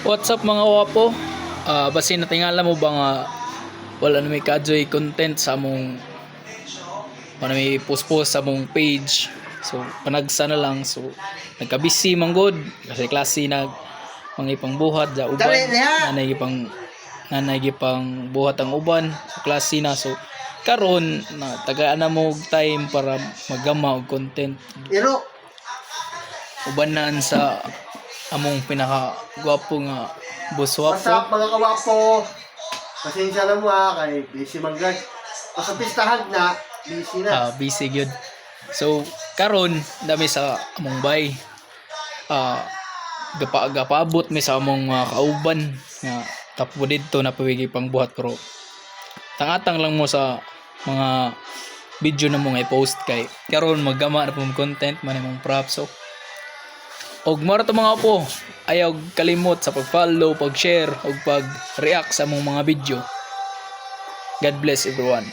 What's up mga wapo? Ah, basi natingala mo ba nga wala na may kadyoy content sa among wala may post-post sa among page. So panagsa na lang. So nagka-busy man good kasi klase nag mga ipang buhat ja uban. Nanay ipang nanay ipang buhat ang uban. So klase na. So karon na tagaan na mo time para magama og content. Iro, ubanan sa among pinaka gwapo nga buswapo. What's up mga kawapo? Pasensya na mo ha, kay busy man guard. Basta pistahan na, busy na. ah busy gyud so karon dami sa among bay. Ah gapa gapaabot mi sa among mga kauban. Nga tapo didto na pawigi pang buhat. Pero tangatang lang mo sa mga video na mo nga i-post kay. Karon maggama na pong content man imong props so og mara to mga po ayaw kalimot sa pag-follow, pag-share ug pag-react sa among mga video. God bless everyone